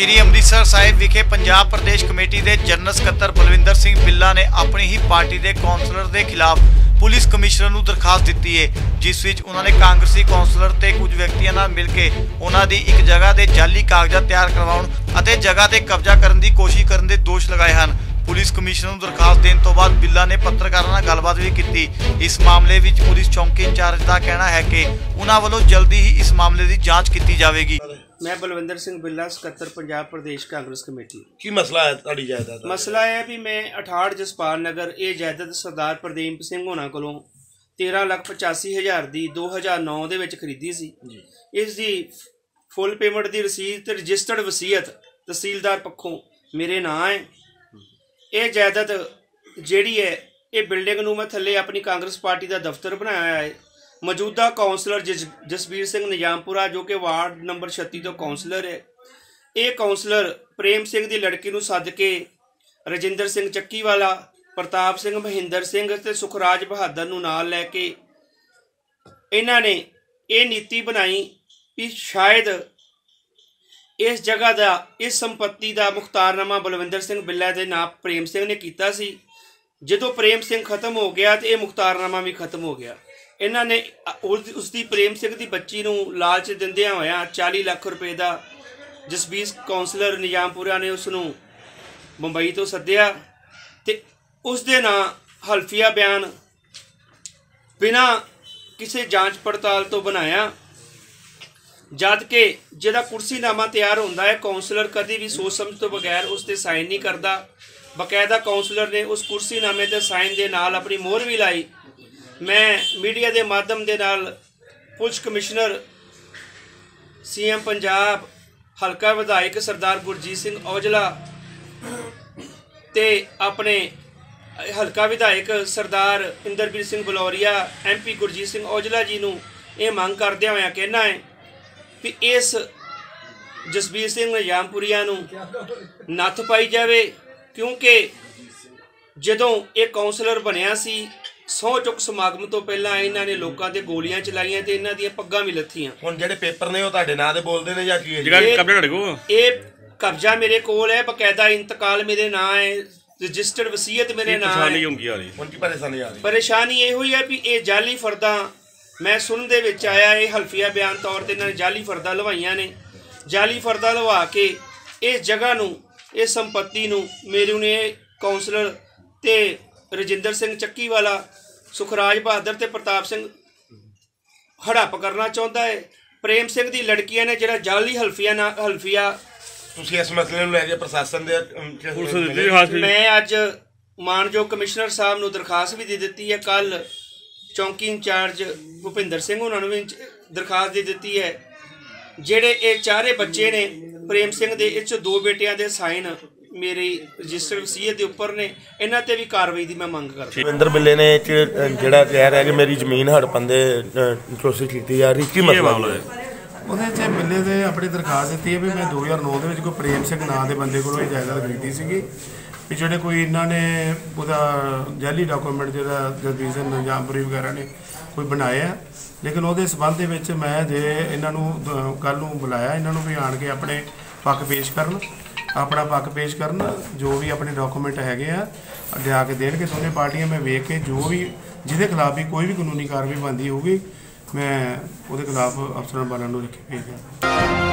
ਸ਼੍ਰੀ ਅੰਮ੍ਰਿਤਸਰ ਸਾਹਿਬ ਵਿਖੇ ਪੰਜਾਬ ਪ੍ਰਦੇਸ਼ ਕਮੇਟੀ ਦੇ ਜਨਰਲ ਸਕੱਤਰ ਬਲਵਿੰਦਰ ਸਿੰਘ ਬਿੱਲਾ ਨੇ ਆਪਣੀ ਹੀ ਪਾਰਟੀ ਦੇ ਕੌਂਸਲਰ ਦੇ ਖਿਲਾਫ ਪੁਲਿਸ ਕਮਿਸ਼ਨਰ ਨੂੰ ਦਰਖਾਸਤ ਦਿੱਤੀ ਹੈ, ਜਿਸ ਵਿੱਚ ਉਹਨਾਂ ਨੇ ਕਾਂਗਰਸੀ ਕੌਂਸਲਰ ਤੇ ਕੁਝ ਵਿਅਕਤੀਆਂ ਨਾਲ ਮਿਲ ਕੇ ਉਹਨਾਂ ਦੀ ਇੱਕ ਜਗ੍ਹਾ ਦੇ ਜਾਲੀ ਕਾਗਜ਼ਾਤ ਤਿਆਰ ਕਰਵਾਉਣ ਅਤੇ ਜਗ੍ਹਾ ਤੇ ਕਬਜ਼ਾ ਕਰਨ ਦੀ ਕੋਸ਼ਿਸ਼ ਕਰਨ ਦੇ ਦੋਸ਼ ਲਗਾਏ ਹਨ। ਪੁਲਿਸ ਕਮਿਸ਼ਨਰ ਨੂੰ ਦਰਖਾਸਤ ਦੇਣ ਤੋਂ ਬਾਅਦ ਬਿੱਲਾ ਨੇ ਪੱਤਰਕਾਰਾਂ ਨਾਲ ਗੱਲਬਾਤ ਵੀ ਕੀਤੀ। ਇਸ ਮਾਮਲੇ ਵਿੱਚ ਪੁਲਿਸ ਚੌਂਕੀ ਇੰਚਾਰਜ ਦਾ ਕਹਿਣਾ ਹੈ ਕਿ ਉਹਨਾਂ ਵੱਲੋਂ ਜਲਦੀ ਹੀ ਇਸ ਮਾਮਲੇ ਦੀ ਜਾਂਚ ਕੀਤੀ ਜਾਵੇਗੀ। ਮੈਂ ਬਲਵਿੰਦਰ ਸਿੰਘ ਬਿੱਲਾ ਸਕੱਤਰ ਪੰਜਾਬ ਪ੍ਰਦੇਸ਼ ਕਾਂਗਰਸ ਕਮੇਟੀ। ਕੀ ਮਸਲਾ ਹੈ ਤੁਹਾਡੀ ਜਾਇਦਾਦ ਦਾ? ਮਸਲਾ ਇਹ ਹੈ ਵੀ ਮੈਂ 68 ਜਸਪਾਲ ਨਗਰ ਇਹ ਜਾਇਦਾਦ ਸਰਦਾਰ ਪ੍ਰਦੀਪ ਸਿੰਘ ਹੋਣਾ ਕੋਲੋਂ 13 ਲੱਖ 85 ਹਜ਼ਾਰ ਦੀ 2009 ਦੇ ਵਿੱਚ ਖਰੀਦੀ ਸੀ। ਜੀ। ਇਸ ਦੀ ਫੁੱਲ ਪੇਮੈਂਟ ਦੀ ਰਸੀਦ ਤੇ ਰਜਿਸਟਰਡ ਵਸੀਅਤ ਤਹਿਸੀਲਦਾਰ ਪੱਖੋਂ ਮੇਰੇ ਨਾਂ ਹੈ। ਇਹ ਜਾਇਦਾਦ ਜਿਹੜੀ ਹੈ, ਇਹ ਬਿਲਡਿੰਗ ਨੂੰ ਮੈਂ ਥੱਲੇ ਆਪਣੀ ਕਾਂਗਰਸ ਪਾਰਟੀ ਦਾ ਦਫ਼ਤਰ ਬਣਾਇਆ ਹੈ। ਮੌਜੂਦਾ ਕਾਉਂਸਲਰ ਜਸ- ਜਸਬੀਰ ਸਿੰਘ ਨਿਜਾਮਪੁਰਾ, ਜੋ ਕਿ ਵਾਰਡ ਨੰਬਰ 36 ਤੋਂ ਕਾਉਂਸਲਰ ਹੈ। ਇਹ ਕਾਉਂਸਲਰ ਪ੍ਰੇਮ ਸਿੰਘ ਦੀ ਲੜਕੀ ਨੂੰ ਸੱਦ ਕੇ ਰਜਿੰਦਰ ਸਿੰਘ ਚੱਕੀਵਾਲਾ, ਪ੍ਰਤਾਪ ਸਿੰਘ ਮਹਿੰਦਰ ਸਿੰਘ ਤੇ ਸੁਖਰਾਜ ਬਹਾਦਰ ਨੂੰ ਨਾਲ ਲੈ ਕੇ ਇਹਨਾਂ ਨੇ ਇਹ ਨੀਤੀ ਬਣਾਈ ਕਿ ਸ਼ਾਇਦ ਇਸ ਜਗ੍ਹਾ ਦਾ, ਇਸ ਸੰਪਤੀ ਦਾ ਮੁਖਤਾਰਨਾਮਾ ਬਲਵਿੰਦਰ ਸਿੰਘ ਬਿੱਲਾ ਦੇ ਨਾਂ ਪ੍ਰੇਮ ਸਿੰਘ ਨੇ ਕੀਤਾ ਸੀ। ਜਦੋਂ ਪ੍ਰੇਮ ਸਿੰਘ ਖਤਮ ਹੋ ਗਿਆ ਤੇ ਇਹ ਮੁਖਤਾਰਨਾਮਾ ਵੀ ਖਤਮ ਹੋ ਗਿਆ। ਇਹਨਾਂ ਨੇ ਉਸ ਉਸ ਦੀ ਪ੍ਰੇਮ ਸਿੰਘ ਦੀ ਬੱਚੀ ਨੂੰ ਲਾਲਚ ਦਿੰਦਿਆਂ ਹੋਇਆਂ 40 ਲੱਖ ਰੁਪਏ ਦਾ ਜਸਬੀਰ ਕਾਉਂਸਲਰ ਨਿਜ਼ਾਮਪੁਰਾ ਨੇ ਉਸ ਨੂੰ ਮੁੰਬਈ ਤੋਂ ਸੱਦਿਆ ਤੇ ਉਸ ਦੇ ਨਾਂ ਹਲਫੀਆ ਬਿਆਨ ਬਿਨਾਂ ਕਿਸੇ ਜਾਂਚ ਪੜਤਾਲ ਤੋਂ ਬਣਾਇਆ। ਜਦ ਕਿ ਜਿਹਦਾ ਕੁਰਸੀਨਾਮਾ ਤਿਆਰ ਹੁੰਦਾ ਹੈ ਕਾਉਂਸਲਰ ਕਦੀ ਵੀ ਸੋਚ ਸਮਝ ਤੋਂ ਬਗੈਰ ਉਸ ਤੇ ਸਾਈਨ ਨਹੀਂ ਕਰਦਾ। ਬਕਾਇਦਾ ਕਾਉਂਸਲਰ ਨੇ ਉਸ ਕੁਰਸੀਨਾਮੇ ਤੇ ਸਾਈਨ ਦੇ ਨਾਲ ਆਪਣੀ ਮੋਹਰ ਵੀ ਲਾਈ। ਮੈਂ ਮੀਡੀਆ ਦੇ ਮਾਧਿਅਮ ਦੇ ਨਾਲ ਪੁਲਿਸ ਕਮਿਸ਼ਨਰ, ਸੀਐਮ ਪੰਜਾਬ, ਹਲਕਾ ਵਿਧਾਇਕ ਸਰਦਾਰ ਗੁਰਜੀਤ ਸਿੰਘ ਔਜਲਾ ਤੇ ਆਪਣੇ ਹਲਕਾ ਵਿਧਾਇਕ ਸਰਦਾਰ ਇੰਦਰਬੀਰ ਸਿੰਘ ਬਲੌਰੀਆ ਐਮਪੀ ਗੁਰਜੀਤ ਸਿੰਘ ਔਜਲਾ ਜੀ ਨੂੰ ਇਹ ਮੰਗ ਕਰਦਿਆਂ ਹੋਇਆਂ ਕਹਿਣਾ ਹੈ ਵੀ ਇਸ ਜਸਬੀਰ ਸਿੰਘ ਨਿਜ਼ਾਮਪੁਰੀਆ ਨੂੰ ਨੱਥ ਪਾਈ ਜਾਵੇ ਕਿਉਂਕਿ ਜਦੋਂ ਇਹ ਕਾਉਂਸਲਰ ਬਣਿਆ ਸੀ ਸੌ ਚੁੱਕ ਸਮਾਗਮ ਤੋਂ ਪਹਿਲਾਂ ਇਹਨਾਂ ਨੇ ਲੋਕਾਂ ਤੇ ਗੋਲੀਆਂ ਚਲਾਈਆਂ ਤੇ ਇਹਨਾਂ ਦੀਆਂ ਪੱਗਾਂ ਵੀ ਲੱਥੀਆਂ। ਹੁਣ ਜਿਹੜੇ ਪੇਪਰ ਨੇ ਉਹ ਤੁਹਾਡੇ ਨਾਂ ਦੇ ਬੋਲਦੇ ਨੇ ਜਾਂ ਕੀ ਹੈ? ਜਿਹੜਾ ਇਹ- ਕਬਜ਼ਾ ਤੁਹਾਡੇ ਕੋਲ? ਇਹ ਕਬਜ਼ਾ ਮੇਰੇ ਕੋਲ ਹੈ ਬਕਾਇਦਾ ਇੰਤਕਾਲ ਮੇਰੇ ਨਾਂ ਹੈ ਰਜਿਸਟਰਡ ਵਸੀਅਤ ਮੇਰੇ ਨਾਂ ਹੈ। ਹੁੰਦੀ ਆ ਰਹੀ ਹੁਣ ਕੀ ਪਰੇਸ਼ਾਨੀ ਆ ਰਹੀ? ਪਰੇਸ਼ਾਨੀ ਇਹੋ ਹੀ ਹੈ ਵੀ ਇਹ ਜਾਲੀ ਫਰਦਾਂ ਮੈਂ ਸੁਣਨ ਦੇ ਵਿੱਚ ਆਇਆ ਇਹ ਹਲਫੀਆ ਬਿਆਨ ਤੌਰ ਤੇ ਇਹਨਾਂ ਨੇ ਜਾਲੀ ਫਰਦਾਂ ਲਵਾਈਆਂ ਨੇ। ਜਾਲੀ ਫਰਦਾਂ ਲਵਾ ਕੇ ਇਸ ਜਗ੍ਹਾ ਨੂੰ ਇਸ ਸੰਪਤੀ ਨੂੰ ਮੇਰੇ ਨੇ ਕਾਉਂਸਲਰ ਤੇ ਰਜਿੰਦਰ ਸਿੰਘ ਚੱਕੀਵਾਲਾ ਸੁਖਰਾਜ ਬਹਾਦਰ ਤੇ ਪ੍ਰਤਾਪ ਸਿੰਘ ਹੜੱਪ ਕਰਨਾ ਚਾਹੁੰਦਾ ਹੈ। ਪ੍ਰੇਮ ਸਿੰਘ ਦੀ ਲੜਕੀਆਂ ਨੇ ਜਿਹੜਾ ਜਾਲੀ ਹਲਫੀਆ ਨਾ ਹਲਫੀਆ ਤੁਸੀਂ ਇਸ ਮਸਲੇ ਨੂੰ ਲੈ ਕੇ ਪ੍ਰਸ਼ਾਸਨ ਦੇ ਮੈਂ ਅੱਜ ਮਾਨਯੋਗ ਕਮਿਸ਼ਨਰ ਸਾਹਿਬ ਨੂੰ ਦਰਖਾਸਤ ਵੀ ਦੇ ਦਿੱਤੀ ਹੈ। ਕੱਲ ਚੌਂਕੀ ਇੰਚਾਰਜ ਭੁਪਿੰਦਰ ਸਿੰਘ ਉਹਨਾਂ ਨੂੰ ਵੀ ਦਰਖਾਸਤ ਦੇ ਦਿੱਤੀ ਹੈ। ਜਿਹੜੇ ਇਹ ਚਾਰੇ ਬੱਚੇ ਨੇ ਪ੍ਰੇਮ ਸਿੰਘ ਦੇ ਇਹ 'ਚ ਦੋ ਬੇਟਿਆਂ ਦੇ ਸਾਈਨ ਮੇਰੀ ਰਜਿਸਟਰ ਵਸੀਅਤ ਦੇ ਉੱਪਰ ਨੇ। ਇਹਨਾਂ ਤੇ ਵੀ ਕਾਰਵਾਈ ਦੀ ਮੈਂ ਮੰਗ ਕਰਦਾ ਰਵਿੰਦਰ ਬਿੱਲੇ ਨੇ ਜਿਹੜਾ ਕਹਿ ਰਿਹਾ ਕਿ ਮੇਰੀ ਜ਼ਮੀਨ ਹੜਪਣ ਦੇ ਕੋਸ਼ਿਸ਼ ਕੀਤੀ ਜਾ ਰਹੀ ਕੀ ਮਸਲਾ ਹੈ? ਉਹਦੇ 'ਚ ਬਿੱਲੇ ਦੇ ਆਪਣੀ ਦਰਖਾਸਤ ਦਿੱਤੀ ਹੈ ਵੀ ਮੈਂ 2009 ਦੇ ਵਿੱਚ ਕੋਈ ਪ੍ਰੇਮ ਸਿੰਘ ਨਾਂ ਦੇ ਬੰਦੇ ਕੋਲੋਂ ਇਹ ਜਾਇਦਾਦ ਖਰੀਦੀ ਸੀਗੀ। ਵੀ ਜਿਹੜੇ ਕੋਈ ਇਹਨਾਂ ਨੇ ਉਹਦਾ ਜਾਲੀ ਡਾਕੂਮੈਂਟ ਜਿਹੜਾ ਜਗਦੀਸ਼ ਸਿੰਘ ਨਿਜ਼ਾਮਪੁਰੀ ਵਗੈਰਾ ਨੇ ਕੋਈ ਬਣਾਏ ਆ ਲੇਕਿਨ ਉਹਦੇ ਸਬੰਧ ਦੇ ਵਿੱਚ ਮੈਂ ਜੇ ਇਹਨਾਂ ਨੂੰ ਕੱਲ ਨੂੰ ਬੁਲਾਇਆ ਇਹਨਾਂ ਨੂੰ ਵੀ ਆਣ ਕੇ ਆਪਣੇ ਪੱਖ ਪੇਸ਼ ਕਰਨ, ਆਪਣਾ ਪੱਖ ਪੇਸ਼ ਕਰਨ, ਜੋ ਵੀ ਆਪਣੇ ਡਾਕੂਮੈਂਟ ਹੈਗੇ ਆ, ਲਿਆ ਕੇ ਦੇਣਗੇ ਦੋਨੇ ਪਾਰਟੀਆਂ, ਮੈਂ ਵੇਖ ਕੇ ਜੋ ਵੀ ਜਿਹਦੇ ਖਿਲਾਫ ਵੀ ਕੋਈ ਵੀ ਕਾਨੂੰਨੀ ਕਾਰਵਾਈ ਬਣਦੀ ਹੋਊਗੀ, ਮੈਂ ਉਹਦੇ ਖਿਲਾਫ ਅਫਸਰਾਂ ਵਾਲਿਆਂ ਨੂੰ ਲਿਖ ਕੇ ਭੇਜਾਂ